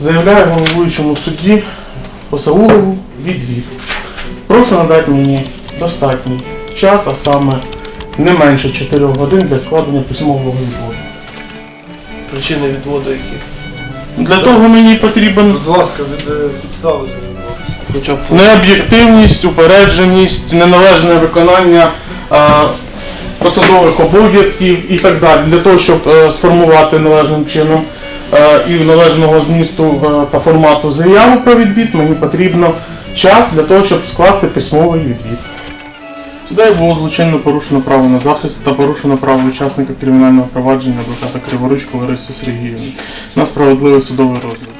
Заявляю головуючому судді Посаулову відвід. Прошу надати мені достатній час, а саме не менше 4 годин для складення письмового відводу. Причини відводу які? Для того мені потрібен Будь ласка, від е, підстави. Хоча б необ'єктивність, упередженість, неналежне виконання е, посадових обов'язків і так далі. Для того, щоб е, сформувати належним чином е, і належного змісту е, та формату заяву про відвід, мені потрібно час для того, щоб скласти письмовий відвід. Судею було злочинно порушено право на захист та порушено право учасника кримінального провадження адвоката Криворучко Лариси Сергіївни на справедливий судовий розгляд.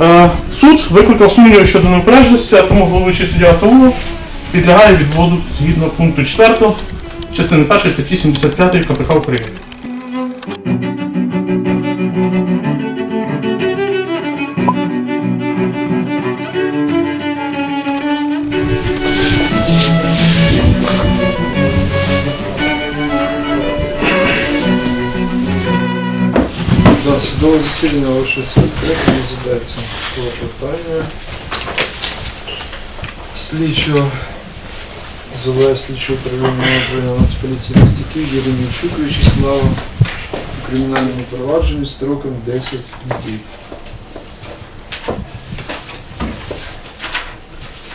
Е, Суд викликав сумніви щодо неупередженості, а тому головуючий суддя Саулов підлягає відводу згідно пункту 4 частини 1 статті 75 КПК України. Судове засідання оголошується відкритим, розглядається клопотання. Слідчо зове слідчо управління управління Нацполіції Містяків Єремійчук Вячеслава у кримінальному провадженні строком 10 днів.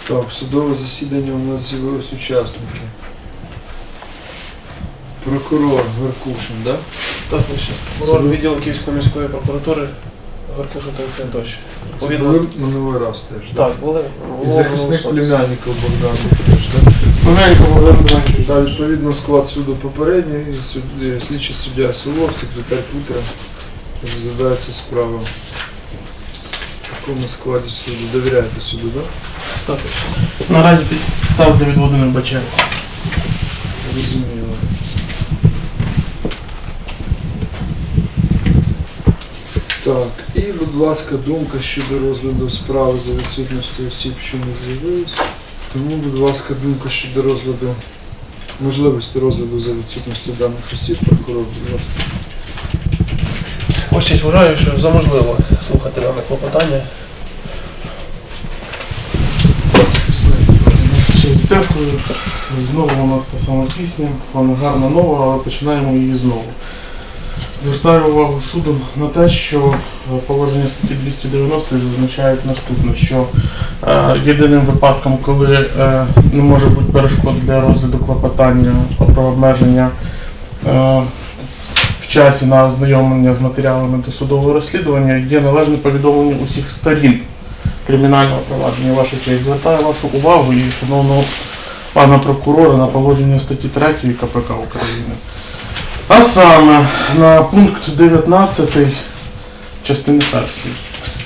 Так, судове засідання у нас з'явились учасники. Прокурор Горкушин, да? так, ми ще прокурор відділу Київської міської прокуратури Гаркуша та Кентович. Це були минулий раз теж, да? так, були. І було захисник голосування. племянників Богдан теж, так? Маленько Богдан Іванович. Відповідно склад суду попередній, суд, слідчий суддя Силов, секретар Путра, розглядається справа. В якому складі суду? Довіряєте суду, так? Так, Наразі підстав для відводу не вбачається. Розуміло. Так, і, будь ласка, думка щодо розгляду справи за відсутністю осіб, що не з'явились. Тому, будь ласка, думка щодо розгляду, можливості розгляду за відсутністю даних осіб, прокурор, будь ласка. Ось честь вважаю, що за можливо слухати дане клопотання. Щось Дякую. Знову у нас та сама пісня. Вона гарна нова, але починаємо її знову. Звертаю увагу суду на те, що е, положення статті 290 зазначають наступне, що е, єдиним випадком, коли е, не може бути перешкод для розгляду клопотання про обмеження е, в часі на ознайомлення з матеріалами досудового розслідування, є належне повідомлення усіх сторін кримінального провадження. Ваша честь звертаю вашу увагу і шановного пана прокурора на положення статті 3 КПК України. А саме на пункт 19 частини 1.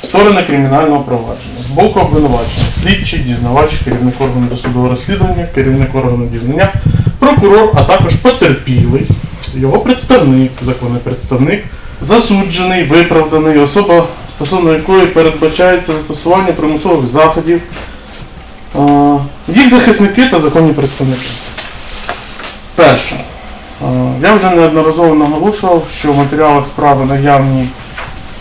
Сторони кримінального провадження. З боку обвинувачення, слідчий, дізнавач, керівник органу досудового розслідування, керівник органу дізнання, прокурор, а також потерпілий, його представник, законний представник, засуджений, виправданий, особа, стосовно якої передбачається застосування примусових заходів, е, їх захисники та законні представники. Перше. Е, Я вже неодноразово наголошував, що в матеріалах справи наявні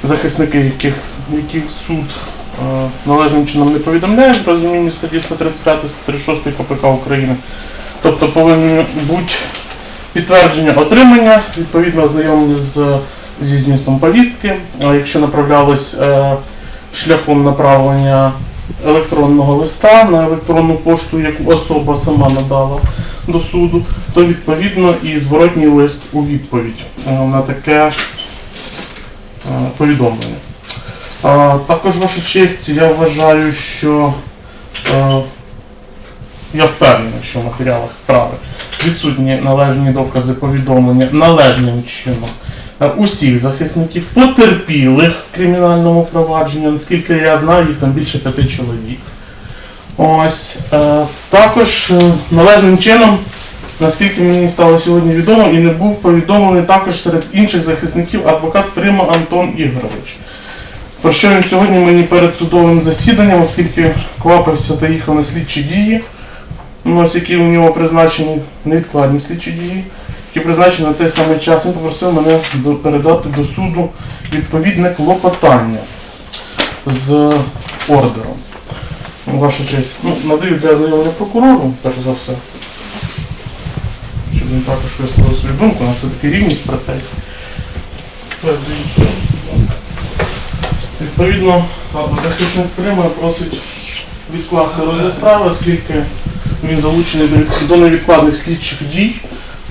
захисники, яких, яких суд е, належним чином не повідомляє в розумінні статті 135 136 КПК України. Тобто повинні бути підтвердження отримання, відповідно ознайомлення з, зі змістом повістки. Якщо направлялось е, шляхом направлення електронного листа на електронну пошту, яку особа сама надала до суду, то відповідно і зворотній лист у відповідь е, на таке е, повідомлення. Також ваша честь, я вважаю, що е, я впевнений, що в матеріалах справи відсутні належні докази повідомлення належним чином усіх захисників, потерпілих в кримінальному провадженні, наскільки я знаю, їх там більше п'яти чоловік. Ось е, також е, належним чином, наскільки мені стало сьогодні відомо, і не був повідомлений також серед інших захисників адвокат Прима Антон Ігорович. Про що він сьогодні мені перед судовим засіданням, оскільки квапився та їхав на слідчі дії, ну, ось які у нього призначені невідкладні слідчі дії, які призначені на цей самий час, він попросив мене передати до суду відповідне клопотання. з ордером. Ваша честь. Ну, надаю для ознайомлення прокурору, перш за все. Щоб він також висловив свою думку, у нас все-таки рівність в процесі. Відповідно, захисник Крима просить відкласти розгляд справи, оскільки він залучений до невідкладних слідчих дій.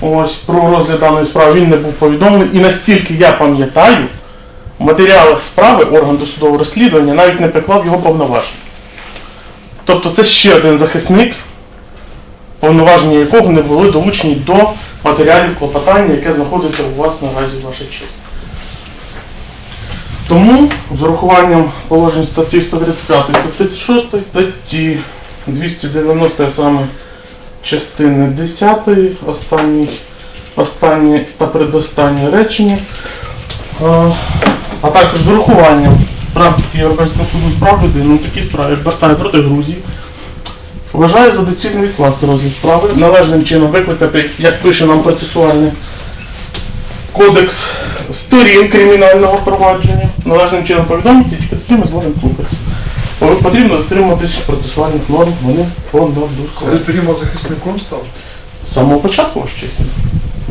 Ось про розгляд даної справи він не був повідомлений. І настільки я пам'ятаю, в матеріалах справи орган досудового розслідування навіть не приклав його повноважень. Тобто це ще один захисник, повноваження якого не були долучені до матеріалів клопотання, яке знаходиться у вас наразі ваша честь. Тому з урахуванням положень статті 135 та 36 статті 290 саме частини 10, останній, останнє та предостаннє речення, е, а також з урахуванням практики Європейського суду з прав людини у такій справі як Бартає проти Грузії, вважає за доцільне відкласти розгляд справи, належним чином викликати, як пише нам процесуальний кодекс сторін кримінального провадження, належним чином повідомити, тільки тоді ми зможемо слухатися. Потрібно дотримуватись процесуальних норм, вони Коли понадусли. прямо захисником став? З самого початку, ваш честь.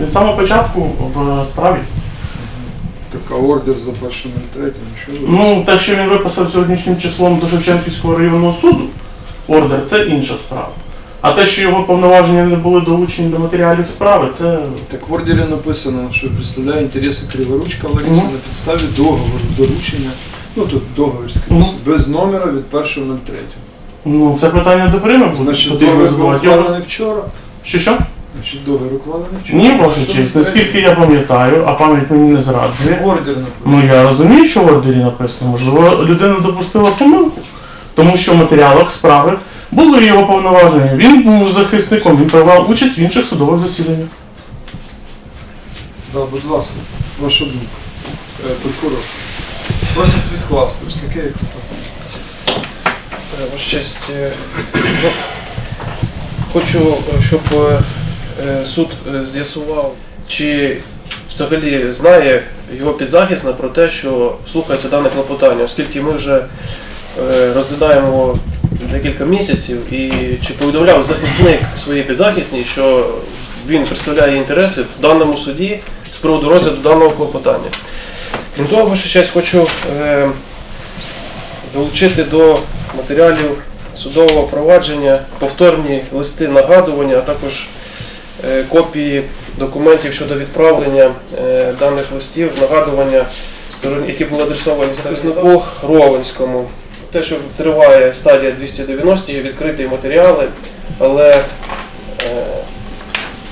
Від самого початку в справі. Так, а ордер за першим і третім, нічого. Ну, те, що він виписав сьогоднішнім числом до Шевченківського районного суду, ордер, це інша справа. А те, що його повноваження не були долучені до матеріалів справи, це Так в ордері написано, що представляє інтереси Криворучка Лариси Мгм. на підставі договору, доручення. Ну тут договір скрізь, Мгм. без номера від 1.03. ну, це питання до прийому Значить, потрібно договір був. Його- укладений вчора. Що що? Значить, договір укладений вчора. Ні, ваша Що честь, ви наскільки я пам'ятаю, а пам'ять мені не зраджує. Ордер написано. Ну я розумію, що в ордері написано. Можливо, людина допустила помилку, тому що в матеріалах справи були його повноваження. Він був захисником, він приймав участь в інших судових засіданнях. Да, будь ласка, ваша думка. Е, Прокурор. Просить відкласти. Таке, як. Е, честь, е, ну, хочу, е, щоб суд з'ясував, чи взагалі знає його підзахисна про те, що слухається дане клопотання, оскільки ми вже розглядаємо декілька місяців, і чи повідомляв захисник своїй підзахисній, що він представляє інтереси в даному суді з приводу розгляду даного клопотання. Крім того, ваша честь, хочу е, долучити до матеріалів судового провадження повторні листи нагадування, а також е, копії документів щодо відправлення е, даних листів, нагадування, які були адресовані захиснику Ровенському. Те, що триває стадія 290, є відкриті матеріали, але е,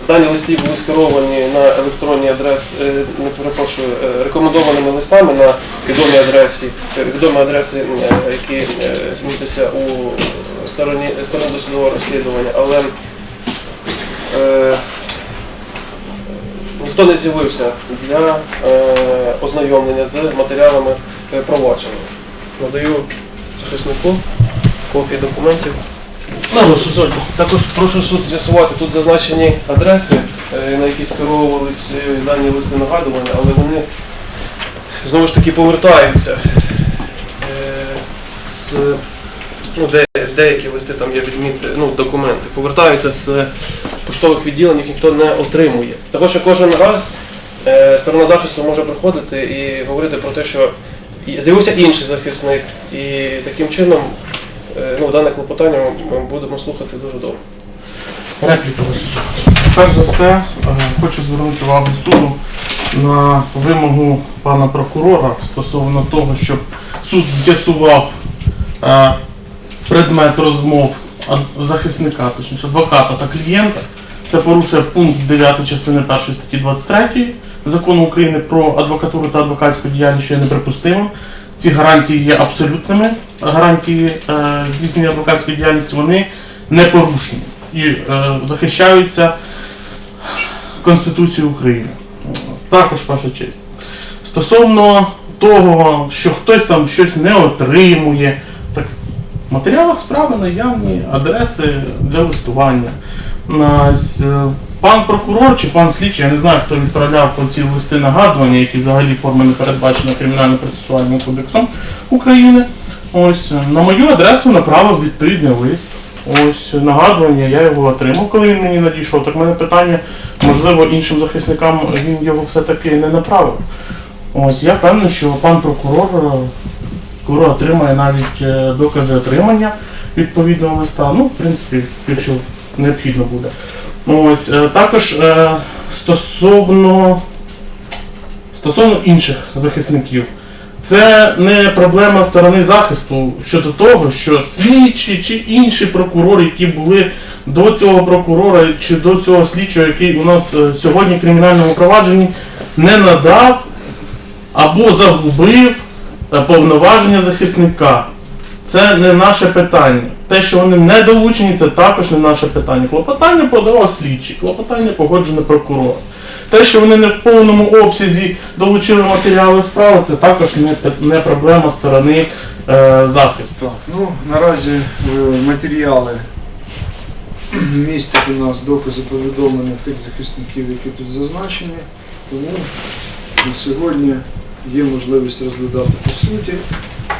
Дані листи були скеровані на електронні адреси, е, не перепрошую, е, рекомендованими листами на відомі адреси, відомі адреси, е, які містяться у стороні, стороні досудового розслідування, але е, ніхто не з'явився для е, ознайомлення з матеріалами провадження. Надаю захиснику копії документів. Також прошу суд з'ясувати, тут зазначені адреси, е, на які скеровувались е, дані листи нагадування, але вони знову ж таки повертаються. е, з, ну, де, деякі листи там є відміти, ну, документи, повертаються з поштових відділень, їх ніхто не отримує. Що кожен раз сторона захисту може приходити і говорити про те, що з'явився інший захисник, і таким чином ну, дане клопотання ми будемо слухати дуже довго. Репліка ваша. Перш за все, е, хочу звернути увагу суду на вимогу пана прокурора стосовно того, щоб суд з'ясував е, предмет розмов захисника, точніше адвоката та клієнта. Це порушує пункт 9 частини 1 статті 23 закону України про адвокатуру та адвокатську діяльність, що є неприпустимим. Ці гарантії є абсолютними. Гарантії е, здійснення адвокатської діяльності вони непорушні і е, захищаються Конституцією України. Також ваша честь. Стосовно того, що хтось там щось не отримує, так в матеріалах справи наявні адреси для листування. Е, Пан прокурор чи пан слідчий, я не знаю, хто відправляв ці листи нагадування, які взагалі форми не передбачені кримінально-процесуальним кодексом України. Ось на мою адресу направив відповідний лист. Ось нагадування, я його отримав, коли він мені надійшов. Так в мене питання, можливо, іншим захисникам він його все-таки не направив. Ось я впевнений, що пан прокурор е, скоро отримає навіть е, докази отримання відповідного листа. Ну, в принципі, якщо необхідно буде. Ось е, також е, стосовно стосовно інших захисників. Це не проблема сторони захисту щодо того, що слідчі чи інші прокурори, які були до цього прокурора чи до цього слідчого, який у нас е, сьогодні в кримінальному провадженні, не надав або загубив е, повноваження захисника. Це не наше питання. Те, що вони не долучені, це також не наше питання. Клопотання подавав слідчий, клопотання погоджене прокурор. Те, що вони не в повному обсязі долучили матеріали справи, це також не, проблема сторони е, захисту. Ну наразі е, матеріали містять у нас докази повідомлення тих захисників, які тут зазначені. Тому на сьогодні є можливість розглядати по суті.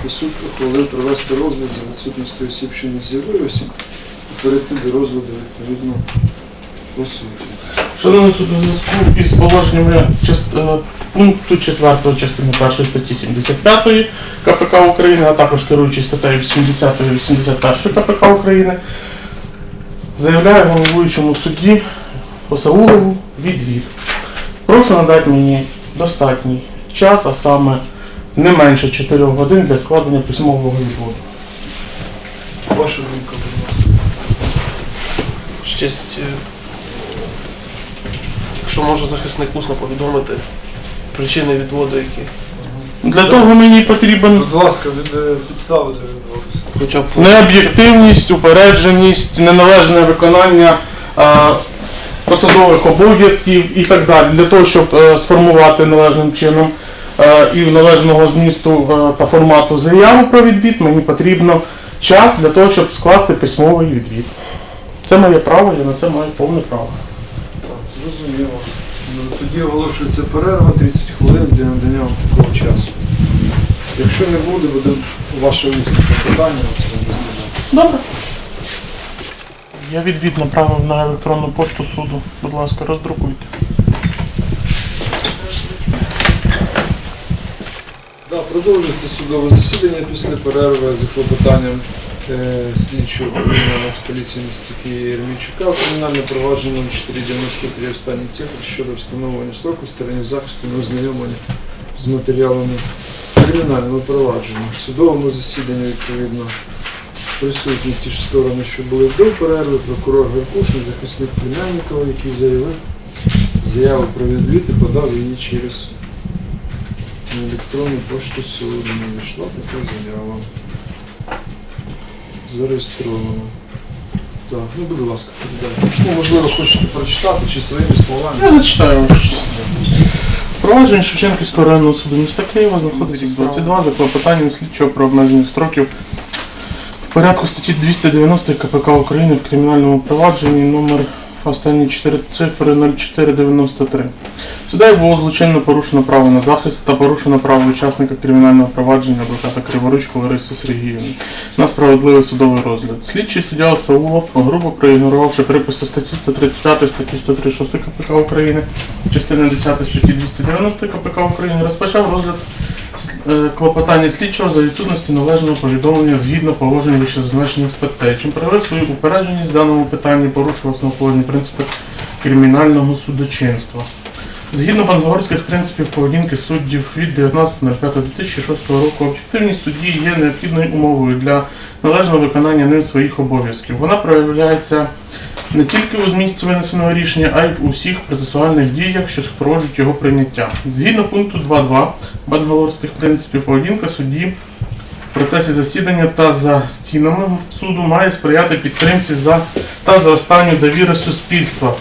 І суд ухвалив провести розгляд за відсутністю осіб, що не з'явилося, перейти до розгляду відповідно по суті. Шановний суд, у зв'язку із положеннями част- е, пункту 4 частини 1 статті 75 КПК України, а також керуючи статтею 80 і 81 КПК України, заявляю головуючому судді Осаулову відвід. Прошу надати мені достатній час, а саме не менше 4 годин для складення письмового відводу. Ваша думка, будь ласка. Честь, е, якщо може захисник усно повідомити причини відводу, які Для того мені потрібен Будь ласка, від е, підстави для відводу. хоча б Необ'єктивність, упередженість, неналежне виконання е, посадових обов'язків і так далі. Для того, щоб е, сформувати належним чином е, і належного змісту е, та формату заяву про відвід, мені потрібно час для того, щоб скласти письмовий відвід. Це моє право, я на це маю повне право. Зрозуміло. Ну, Тоді оголошується перерва 30 хвилин для надання вам такого часу. Якщо не буде, буде ваше усне питання, це не знаю. Добре. Я відвід направив на електронну пошту суду. Будь ласка, роздрукуйте. Да, продовжується судове засідання після перерви за клопотанням слідчого управління Нацполіції міста Києва Єрмійчука. Кримінальне провадження номер 493 останні цифри щодо встановлення строку стороні захисту на ознайомлення з матеріалами кримінального провадження. В судовому засіданні відповідно присутні ті ж сторони, що були до перерви, прокурор Гаркушин, захисник Племянникова, який заявив заяву про відвід і подав її через електронну пошту суду надійшла така заява. Зареєстрована. Так, ну будь ласка, передайте. Ну, можливо, хочете прочитати чи своїми словами. Я зачитаю. Провадження Шевченківського районного суду міста Києва знаходиться з 22 за клопотанням слідчого про обмеження строків в порядку статті 290 КПК України в кримінальному провадженні номер останні 4 цифри 0493. Судею було злочинно порушено право на захист та порушено право учасника кримінального провадження адвоката Криворучко Лариси Сергіївни на справедливий судовий розгляд. Слідчий суддя Саулов, грубо проігнорувавши приписи статті 135 статті 136 КПК України, частини 10 статті 290 КПК України, розпочав розгляд клопотання слідчого за відсутності належного повідомлення згідно положень вищезазначених статей, чим проявив свою упередженість в даному питанні, порушив основоположні принципи кримінального судочинства. Згідно банговорських принципів поведінки суддів від 19.05.2006 року, об'єктивність судді є необхідною умовою для належного виконання ним своїх обов'язків. Вона проявляється не тільки у змісті винесеного рішення, а й в усіх процесуальних діях, що супроводжують його прийняття. Згідно пункту 2.2 бангалорських принципів поведінка судді в процесі засідання та за стінами суду має сприяти підтримці за та зростанню довіри суспільства,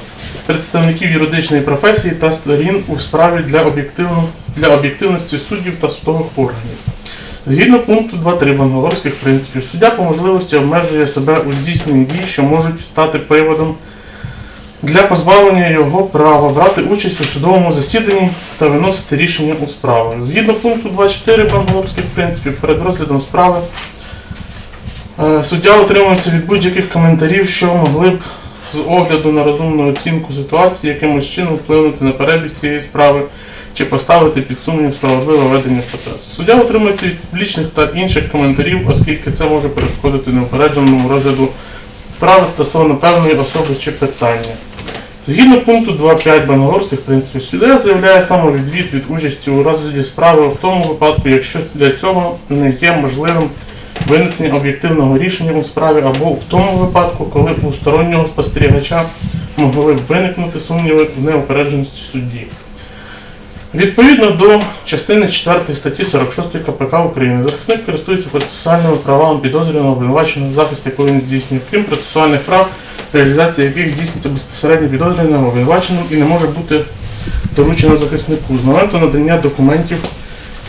представників юридичної професії та сторін у справі для, об'єктивно- для об'єктивності суддів та судових органів. Згідно пункту 2.3 бангалорських принципів, суддя по можливості обмежує себе у здійсненні дій, що можуть стати приводом для позбавлення його права брати участь у судовому засіданні та виносити рішення у справі. Згідно пункту 2.4 бангалорських принципів, перед розглядом справи Е, Суддя утримується від будь-яких коментарів, що могли б з огляду на розумну оцінку ситуації якимось чином вплинути на перебіг цієї справи чи поставити під сумнів справедливе ведення процесу. Суддя утримується від публічних та інших коментарів, оскільки це може перешкодити неупередженому розгляду справи стосовно певної особи чи питання. Згідно пункту 2.5 Бангалорських принципів, суддя заявляє самовідвід від участі у розгляді справи в тому випадку, якщо для цього не є можливим винесення об'єктивного рішення у справі або в тому випадку, коли у стороннього спостерігача могли б виникнути сумніви в неупередженості судді. Відповідно до частини 4 статті 46 КПК України, захисник користується процесуальними правами підозрюваного обвинуваченого захист, якого він здійснює, крім процесуальних прав, реалізація яких здійснюється безпосередньо підозрюваним обвинуваченим і не може бути доручено захиснику з моменту надання документів,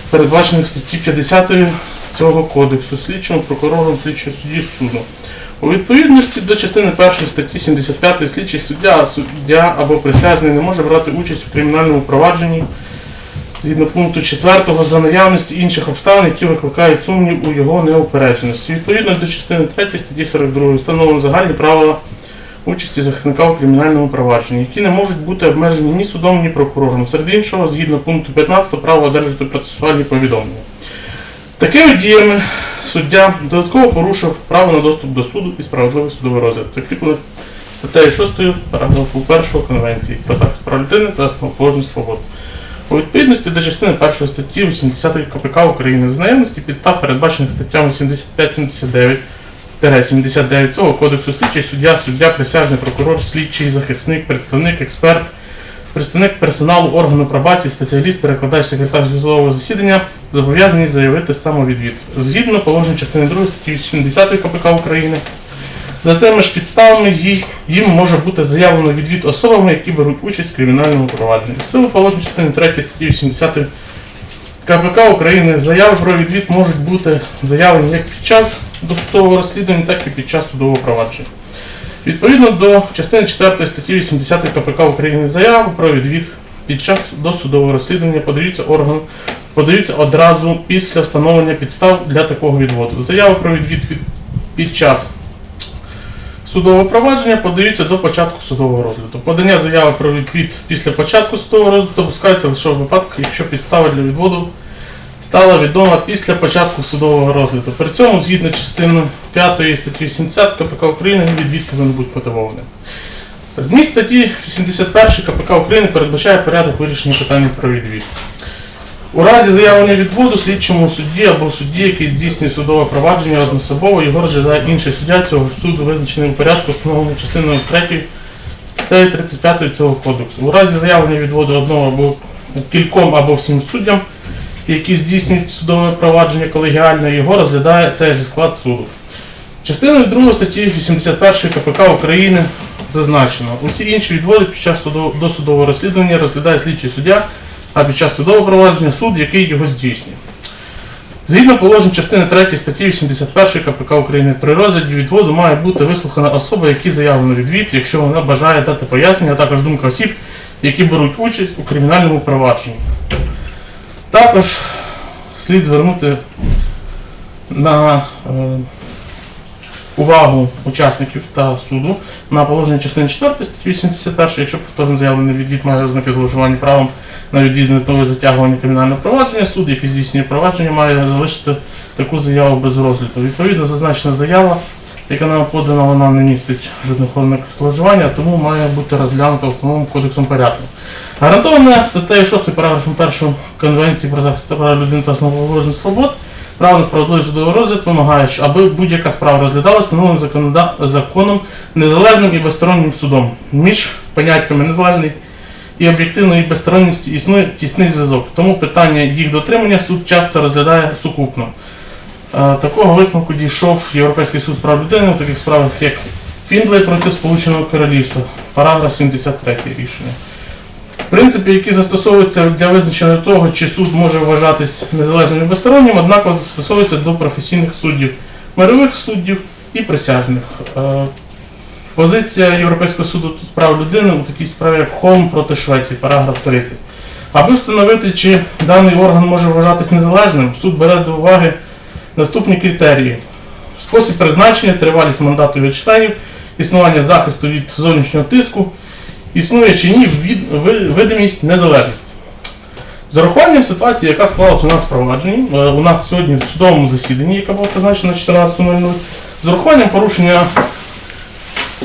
передбачених статті 50 цього кодексу, слідчим прокурором слідчого судді суду. У відповідності до частини 1 статті 75 слідчий суддя, суддя або присяжний не може брати участь у кримінальному провадженні згідно пункту 4 за наявності інших обставин, які викликають сумнів у його неупередженості. Відповідно до частини 3 статті 42 встановлено загальні правила участі захисника у кримінальному провадженні, які не можуть бути обмежені ні судом, ні прокурором. Серед іншого, згідно пункту 15 право одержати процесуальні повідомлення. Такими діями суддя додатково порушив право на доступ до суду і справедливий судовий розгляд, закріплених статтею 6 параграфу 1 Конвенції про захист прав людини та основоположних свобод. У відповідності до частини 1 статті 80 КПК України з наявності підстав, передбачених статтями 75-79 79 цього кодексу слідчий суддя, суддя, присяжний прокурор, слідчий, захисник, представник, експерт, представник персоналу органу пробації, спеціаліст, перекладач, секретар судового засідання зобов'язані заявити самовідвід. Згідно положень частини 2 статті 80 КПК України, за цими ж підставами їй- їм може бути заявлено відвід особами, які беруть участь в кримінальному провадженні. В силу положень частини 3 статті 80 КПК України заяви про відвід можуть бути заявлені як під час досудового розслідування, так і під час судового провадження. Відповідно до частини 4 статті 80 КПК України заяви про відвід під час досудового розслідування подаються органу, подаються одразу після встановлення підстав для такого відводу. Заяви про відвід під час судового провадження подаються до початку судового розгляду. Подання заяви про відвід після початку судового розгляду допускається лише в випадку, якщо підстава для відводу стала відома після початку судового розгляду. При цьому, згідно частини 5 статті 80 КПК України, відвід повинен бути мотивованим. Зміст статті 81 КПК України передбачає порядок вирішення питання про відвід. У разі заявлення відводу слідчому судді або судді, який здійснює судове провадження одноособово, його розглядає інший суддя цього ж суду, визначений у порядку, встановленому частиною 3 статтею 35 цього кодексу. У разі заявлення відводу одного або кільком або всім суддям, які здійснюють судове провадження колегіально, його розглядає цей же склад суду. Частиною 2 статті 81 КПК України зазначено, усі інші відводи під час судов- досудового розслідування розглядає слідчий суддя, а під час судового провадження суд, який його здійснює. Згідно положень частини 3 статті 81 КПК України, при розгляді відводу має бути вислухана особа, які заявлено відвід, якщо вона бажає дати пояснення, а також думка осіб, які беруть участь у кримінальному провадженні. Також слід звернути на е, увагу учасників та суду на положення частини 4 статті 81, якщо повторно заявлений відвід має ознаки зловживання правом на відвід з затягування кримінального провадження, суд, який здійснює провадження, має залишити таку заяву без розгляду. Відповідно, зазначена заява, яка нам подана, вона не містить жодних ознак зловживання, тому має бути розглянута основним кодексом порядку. Гарантована статтею 6 параграфом 1 Конвенції про захист прав людини та основоположних свобод, право на справедливий судовий розгляд вимагає, аби будь-яка справа розглядалася встановленим законом незалежним і безстороннім судом. Між поняттями незалежний і об'єктивної безсторонності існує тісний зв'язок. Тому питання їх дотримання суд часто розглядає сукупно. Е, Такого висновку дійшов Європейський суд прав людини у таких справах, як Фіндлей проти Сполученого Королівства, параграф 73 рішення. Принципи, які застосовуються для визначення того, чи суд може вважатись незалежним і безстороннім, однаково застосовуються до професійних суддів, мирових суддів і присяжних. Е, Позиція Європейського суду з прав людини у такій справі як Холм проти Швеції, параграф 30. Аби встановити, чи даний орган може вважатись незалежним, суд бере до уваги наступні критерії. спосіб призначення, тривалість мандату від членів, існування захисту від зовнішнього тиску, існує чи ні видимість, незалежність. З урахуванням ситуації, яка склалася у нас в провадженні, е, у нас сьогодні в судовому засіданні, яке було призначено на 14.00, з урахуванням порушення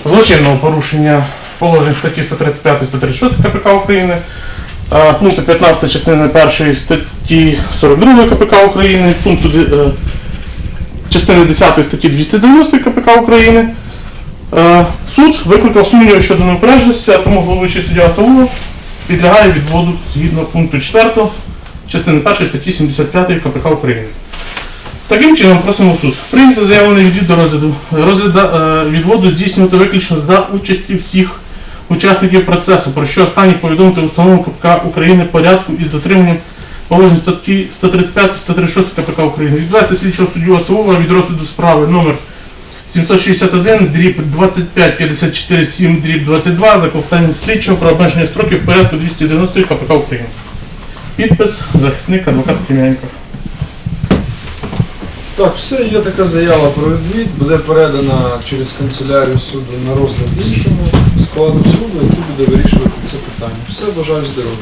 злочинного порушення положень статті 135-136 КПК України, е, пункту 15 частини 1 статті 42 КПК України, пункту е, частини 10 статті 290 КПК України. Суд викликав сумніви щодо неупередженості, тому головуючий суддя Саулов підлягає відводу згідно пункту 4 частини 1 статті 75 КПК України. Таким чином просимо суд прийняти заявлений відвід до розгляду. Розгляд е, відводу здійснювати виключно за участі всіх учасників процесу, про що останніх повідомити установу КПК України порядку із дотриманням положень статті 135-136 КПК України. Відвести слідчого суддю Осового від розгляду справи номер 761 дріб 2554 7 дріб 22 за клопотанням слідчого про обмеження строків в порядку 290 КПК України. Підпис захисник адвокат Тим'яненко. Так, все, є така заява про відвід, буде передана через канцелярію суду на розгляд іншому складу суду, який буде вирішувати це питання. Все, бажаю здоров'я.